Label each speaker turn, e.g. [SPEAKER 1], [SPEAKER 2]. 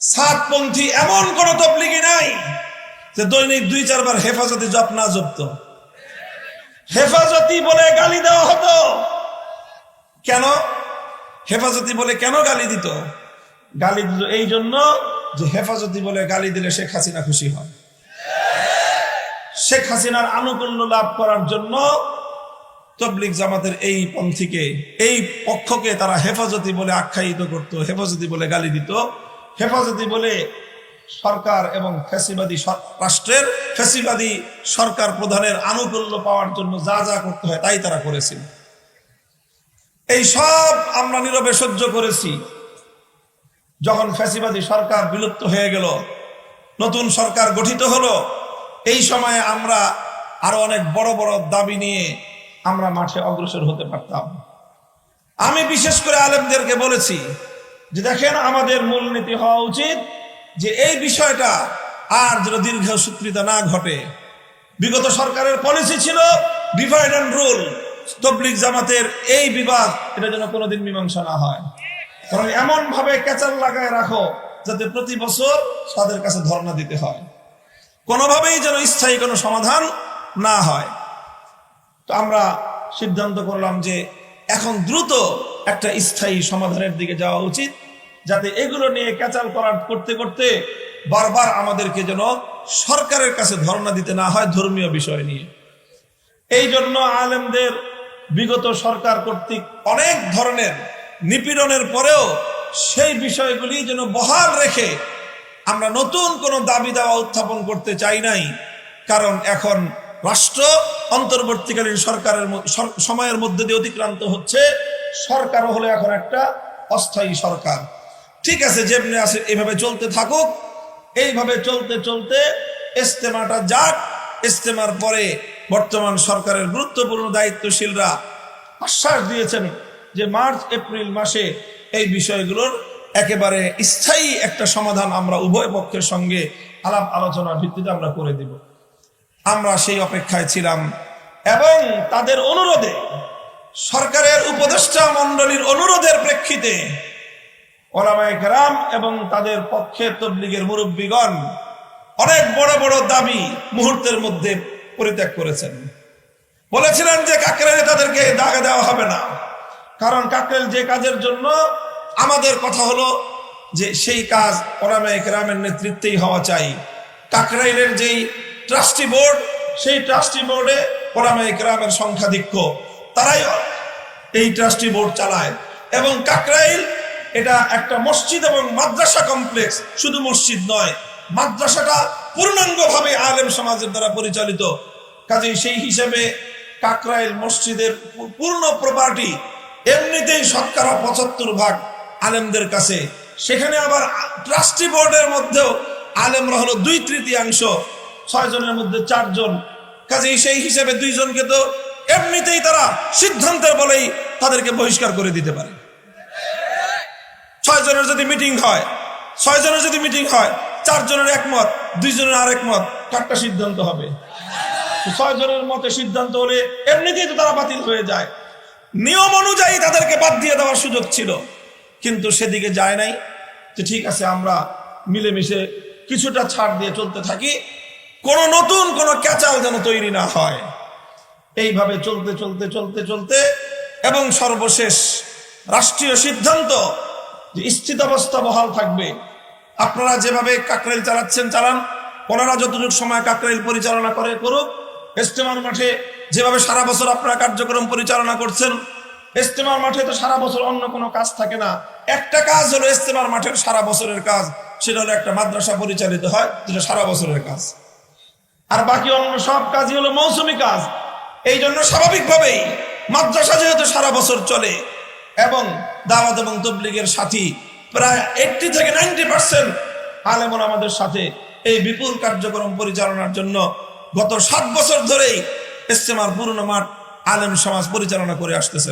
[SPEAKER 1] সাতপন্থী এমন কোন তবলিগি নাই যে দৈনিক দুই চারবার হেফাজতি জপ না জপত। হেফাজতি বলে গালি দেওয়া হতো। কেন? হেফাজতি বলে কেন গালি দিত? গালি দিত এই জন্য যে হেফাজতি বলে গালি দিলে শেখ হাসিনা খুশি হয়। শেখ হাসিনার আনুকূল্য লাভ করার জন্য তবলিক জামাতের এই পন্থীকে, এই পক্ষকে তারা হেফাজতি বলে আখ্যায়িত করত, হেফাজতি বলে গালি দিত। হেফাজতি বলে সরকার এবং ফ্যাসিবাদী রাষ্ট্রের ফ্যাসিবাদী সরকার প্রধানের আনুকূল্য পাওয়ার জন্য যা যা করতে হয় তাই তারা করেছিল। এই সব আমরা নীরবে সহ্য করেছি। যখন ফ্যাসিবাদী সরকার বিলুপ্ত হয়ে গেল, নতুন সরকার গঠিত হলো, এই সময়ে আমরা আরও অনেক বড় বড় দাবি নিয়ে আমরা মাঠে অগ্রসর হতে পারতাম। আমি বিশেষ করে আলেমদেরকে বলেছি যে দেখেন আমাদের মূলনীতি হওয়া উচিত যে এই বিষয়টা আর যেন দীর্ঘ সূত্রিতা না ঘটে। বিগত সরকারের পলিসি ছিল ডিভাইড অ্যান্ড রুল তবলিক জামাতের এই বিবাদ, এটা যেন কোনোদিন মীমাংসা না হয়। কারণ এমন ভাবে কেচাল লাগায় রাখো যাতে প্রতি বছর তাদের কাছে ধর্ণা দিতে হয়। কোনোভাবেই যেন স্থায়ী কোনো সমাধান না হয়। তো আমরা সিদ্ধান্ত করলাম যে এখন দ্রুত একটা স্থায়ী সমাধানের দিকে যাওয়া উচিত, যাতে এগুলো নিয়ে ক্যাচাল করার করতে করতে বারবার আমাদেরকে যেন সরকারের কাছে ধর্ণা দিতে না হয় ধর্মীয় বিষয় নিয়ে। এই জন্য আলেমদের বিগত সরকার কর্তৃক অনেক ধরনের নিপীড়নের পরেও সেই বিষয়গুলি যেন বহাল রেখে আমরা নতুন কোনো দাবি দাওয়া উত্থাপন করতে চাই নাই, কারণ এখন রাষ্ট্র অন্তর্বর্তীকালীন সরকারের সময়ের মধ্যে দিয়ে অতিক্রান্ত হচ্ছে। সরকারও হলো এখন একটা অস্থায়ী সরকার। ঠিক আছে, যেমনি আছে, এভাবে চলতে থাকুক। এইভাবে চলতে চলতে ইস্তেমাটা যাক। ইস্তেমার পরে বর্তমান সরকারের গুরুত্বপূর্ণ দায়িত্বশীলরা আশ্বাস দিয়েছেন যে মার্চ, এপ্রিল মাসে এই বিষয়গুলোর একেবারে স্থায়ী একটা সমাধান আমরা উভয় পক্ষের সঙ্গে আলাপ আলোচনার ভিত্তিতে আমরা করে দিব। আমরা সেই অপেক্ষায় ছিলাম। এবং তাদের অনুরোধে, সরকারের উপদেষ্টা মণ্ডলীর অনুরোধের প্রেক্ষিতে কেরাম এবং তাদের পক্ষে তবলিগের মুরব্বীগণ অনেক বড় বড় দাবি মুহূর্তের মধ্যে পরিত্যাগ করেছেন। বলেছিলেন যে কাকরেলে তাদেরকে দাগে দেওয়া হবে না। কারণ কাকরেল যে কাজের জন্য আমাদের কথা হলো যে সেই কাজ ওলামায়ে কেরামের নেতৃত্বেই হওয়া চাই। কাকরাইলের যেই ট্রাস্টি বোর্ড, সেই ট্রাস্টি বোর্ডে ওলামায়ে কেরামের সংখ্যাধিক্য তারাই এই ট্রাস্টি বোর্ড চালায়। এবং কাকরাইল এটা একটা মসজিদ এবং মাদ্রাসা কমপ্লেক্স, শুধু মসজিদ নয়, মাদ্রাসাটা পূর্ণাঙ্গভাবে আলেম সমাজের দ্বারা পরিচালিত। কাজেই সেই হিসেবে কাকরাইল মসজিদের পূর্ণ প্রপার্টি এমনিতেই শতকরা পঁচাত্তর ভাগ আলেমদের কাছে। সেখানে আবার ট্রাস্টি বোর্ডের মধ্যেও আলেমরা হলো দুই তৃতীয়াংশ ছয় জনের মধ্যে চারজন কাজেই সেই হিসেবে দুইজনকে তো এমনিতেই তারা সিদ্ধান্তের বলেই তাদেরকে বহিষ্কার করে দিতে পারে। ছয় জনের যদি মিটিং হয় ছয় জনের যদি মিটিং হয়, চারজনের একমত, দুইজনের আরেক মত কারটা সিদ্ধান্ত হবে? ছয় জনের মতে সিদ্ধান্ত হলে এমনিতেই তো তারা বাতিল হয়ে যায়। নিয়ম অনুযায়ী তাদেরকে বাদ দিয়ে দেওয়ার সুযোগ ছিল, কিন্তু সেদিকে যায় নাই। যে ঠিক আছে, আমরা মিলেমিশে কিছুটা ছাড় দিয়ে চলতে থাকি। কোনো নতুন কোনো ক্যাচাল যেন তৈরি না হয়। এইভাবে চলতে চলতে চলতে চলতে এবং সর্বশেষ রাষ্ট্রীয় সিদ্ধান্ত যে স্থিতাবস্থা বহাল থাকবে। আপনারা যেভাবে কাকরাইল চালাচ্ছেন, চালান। ওনারা যতটুকু সময় কাকরাইল পরিচালনা করে, করুক। ইস্তেমার মাঠে যেভাবে সারা বছর আপনারা কার্যক্রম পরিচালনা করছেন, ইস্তেমার মাঠে তো সারা বছর অন্য কোনো কাজ থাকে না। একটা কাজ হলো ইস্তেমার মাঠের সারা বছরের কাজ, সেটা হলো একটা মাদ্রাসা পরিচালিত হয়, যেটা সারা বছরের কাজ। আর বাকি অন্য সব কাজই হলো মৌসুমি কাজ। এই জন্য স্বাভাবিকভাবেই মাদ্রাসা যেহেতু সারা বছর চলে এবং দাওয়াত এবং তবলিগের সাথী প্রায় এইটটি থেকে নাইনটি পার্সেন্ট আলেমন আমাদের সাথে এই বিপুল কার্যক্রম পরিচালনার জন্য গত সাত বছর ধরেই ইস্তেমার পুরনো মাঠ আলেম সমাজ পরিচালনা করে আসতেছে।